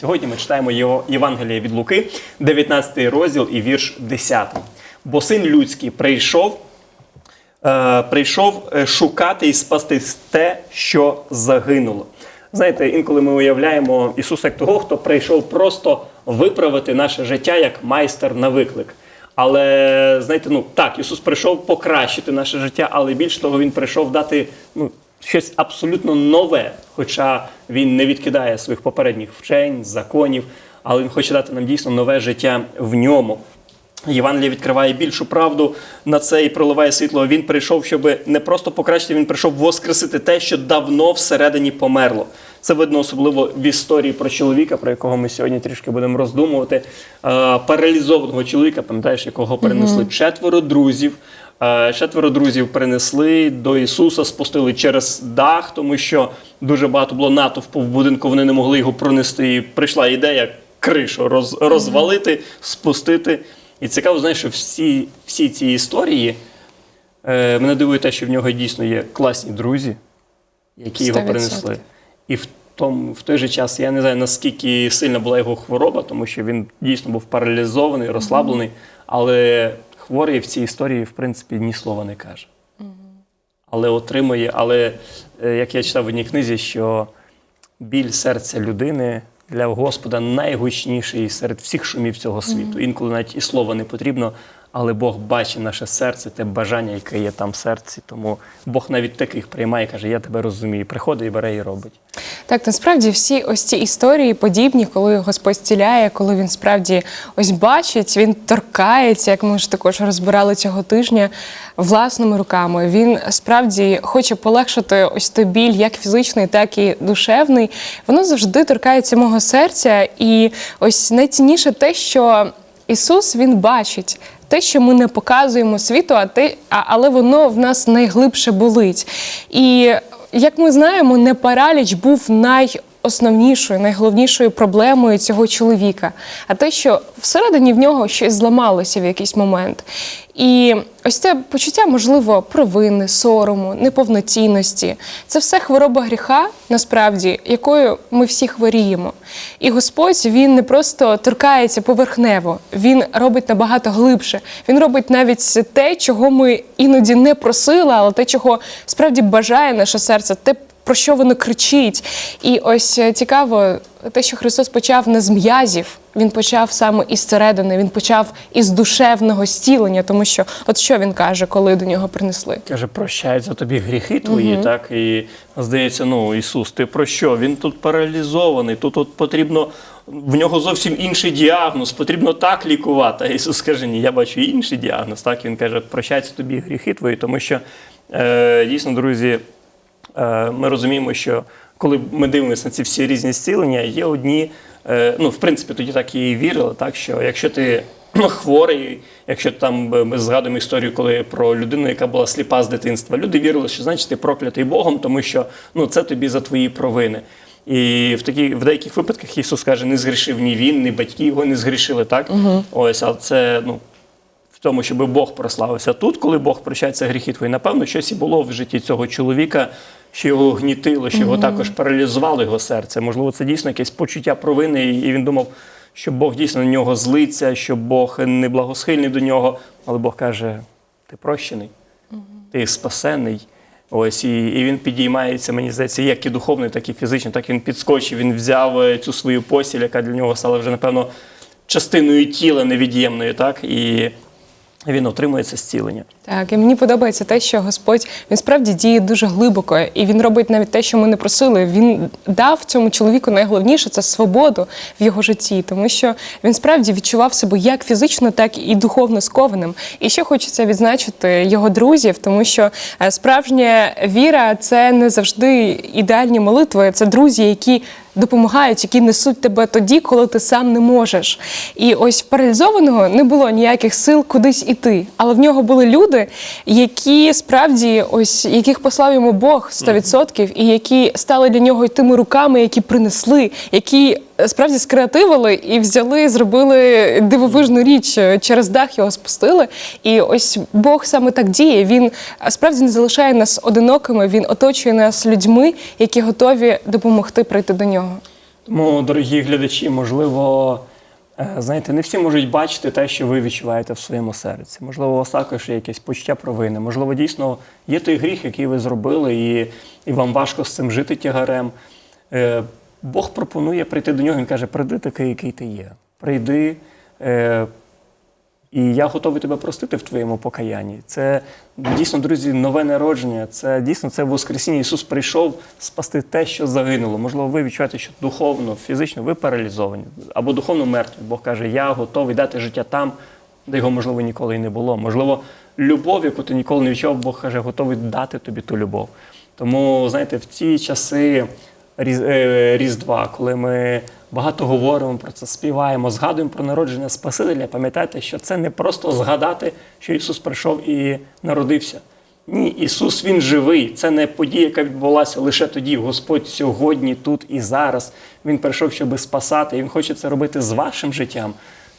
Сьогодні ми читаємо його Євангеліє від Луки, 19 розділ і вірш 10. Бо син людський прийшов, е, прийшов е, шукати і спасти те, що загинуло. Знаєте, інколи ми уявляємо Ісуса як того, хто прийшов просто виправити наше життя як майстер на виклик. Але знаєте, ну так, Ісус прийшов покращити наше життя, але більш того, Він прийшов дати ну, щось абсолютно нове, хоча Він не відкидає своїх попередніх вчень, законів, але Він хоче дати нам дійсно нове життя в ньому. Євангеліє відкриває більшу правду на це і проливає світло. Він прийшов, щоб не просто покращити, він прийшов воскресити те, що давно всередині померло. Це видно особливо в історії про чоловіка, про якого ми сьогодні трішки будемо роздумувати. Е, Паралізованого чоловіка, пам'ятаєш, якого перенесли четверо друзів. Е, Четверо друзів принесли до Ісуса, спустили через дах, тому що дуже багато було натовпу в будинку, вони не могли його пронести. І прийшла ідея кришу роз, розвалити, спустити. І цікаво, знаєш, що всі, всі ці історії е, мене дивує те, що в нього дійсно є класні друзі, які його 100%. принесли. І в, тому, в той же час я не знаю, наскільки сильна була його хвороба, тому що він дійсно був паралізований, розслаблений, але хворий в цій історії, в принципі, ні слова не каже. Але отримує, але е, як я читав в одній книзі, що біль серця людини для Господа найгучніший серед всіх шумів цього світу. Інколи навіть і слова не потрібно, але Бог бачить наше серце, те бажання, яке є там в серці. Тому Бог навіть таких приймає, каже: Я тебе розумію. Приходить і бере і робить. Так, насправді всі ось ці історії подібні, коли Господь зціляє, коли він справді ось бачить, він торкається, як ми ж також розбирали цього тижня власними руками. Він справді хоче полегшити ось той біль, як фізичний, так і душевний. Воно завжди торкається мого серця. І ось найцінніше те, що Ісус він бачить. Те, що ми не показуємо світу, а те, але воно в нас найглибше болить. І як ми знаємо, непараліч був був найосновнішою, найголовнішою проблемою цього чоловіка, а те, що всередині в нього щось зламалося в якийсь момент. І ось це почуття, можливо, провини, сорому, неповноцінності це все хвороба гріха, насправді, якою ми всі хворіємо. І Господь він не просто торкається поверхнево, він робить набагато глибше. Він робить навіть те, чого ми іноді не просили, але те, чого справді бажає наше серце, те, про що воно кричить. І ось е, цікаво, те, що Христос почав не з м'язів, він почав саме із середини, він почав із душевного зцілення, тому що от що він каже, коли до нього принесли. Каже, прощаються тобі гріхи твої, так? І здається, ну Ісус, ти про що? Він тут паралізований, тут от потрібно. В нього зовсім інший діагноз, потрібно так лікувати. А Ісус каже, ні, я бачу інший діагноз. Так він каже, прощаються тобі гріхи твої, тому що е, дійсно, друзі, ми розуміємо, що коли ми дивимося на ці всі різні зцілення, є одні, е, ну в принципі, тоді так і вірили, так що якщо ти ну, хворий, якщо там е, ми згадуємо історію, коли про людину, яка була сліпа з дитинства, люди вірили, що значить ти проклятий Богом, тому що ну це тобі за твої провини. І в такі в деяких випадках Ісус каже, не згрішив ні він, ні батьки його не згрішили, так? Ось, але це ну в тому, щоб Бог прославився. Тут, коли Бог прощається гріхи твої, напевно, щось і було в житті цього чоловіка, що його гнітило, що його також паралізувало його серце. Можливо, це дійсно якесь почуття провини, і він думав, що Бог дійсно на нього злиться, що Бог не благосхильний до нього. Але Бог каже: ти прощений, ти спасений. Ось і, і він підіймається, мені здається, як і духовно, так і фізично. Так він підскочив, він взяв е, цю свою постіль, яка для нього стала вже, напевно, частиною тіла невід'ємною, так, і він отримує це зцілення. Так, і мені подобається те, що Господь він справді діє дуже глибоко, і він робить навіть те, що ми не просили. Він дав цьому чоловіку найголовніше це свободу в його житті, тому що він справді відчував себе як фізично, так і духовно скованим. І ще хочеться відзначити його друзів, тому що е, справжня віра це не завжди ідеальні молитви, це друзі, які. Допомагають, які несуть тебе тоді, коли ти сам не можеш. І ось паралізованого не було ніяких сил кудись іти. Але в нього були люди, які справді, ось яких послав йому Бог 100%, і які стали для нього тими руками, які принесли, які справді скреативили і взяли, зробили дивовижну річ е, через дах його спустили. І ось Бог саме так діє. Він е, справді не залишає нас одинокими. Він оточує нас людьми, які готові допомогти прийти до нього. Тому, дорогі глядачі, можливо, е, знаєте, не всі можуть бачити те, що ви відчуваєте в своєму серці. Можливо, у вас також є якесь почуття провини. Можливо, дійсно є той гріх, який ви зробили, і, і вам важко з цим жити тягарем. Бог пропонує прийти до нього. Він каже: прийди такий, який ти є. Прийди. Е, і я готовий тебе простити в твоєму покаянні. Це дійсно, друзі, нове народження. Це дійсно це Воскресіння. Ісус прийшов спасти те, що загинуло. Можливо, ви відчуваєте, що духовно, фізично ви паралізовані або духовно мертві. Бог каже, я готовий дати життя там, де його, можливо, ніколи і не було. Можливо, любов, яку ти ніколи не відчував, Бог каже, готовий дати тобі ту любов. Тому, знаєте, в ці часи Різдва, коли ми багато говоримо про це, співаємо, згадуємо про народження Спасителя, пам'ятайте, що це не просто згадати, що Ісус прийшов і народився. Ні, Ісус Він живий. Це не подія, яка відбулася лише тоді. Господь сьогодні, тут і зараз. Він прийшов, щоб спасати, Він хоче це робити з вашим життям.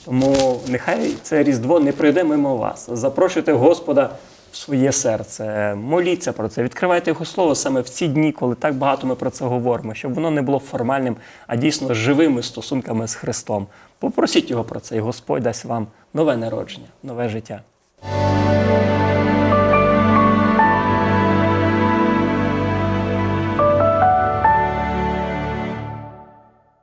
Тому нехай це Різдво не прийде мимо вас. Запрошуйте Господа в своє серце, моліться про це, відкривайте його слово саме в ці дні, коли так багато ми про це говоримо, щоб воно не було формальним, а дійсно живими стосунками з Христом. Попросіть його про це, і Господь дасть вам нове народження, нове життя.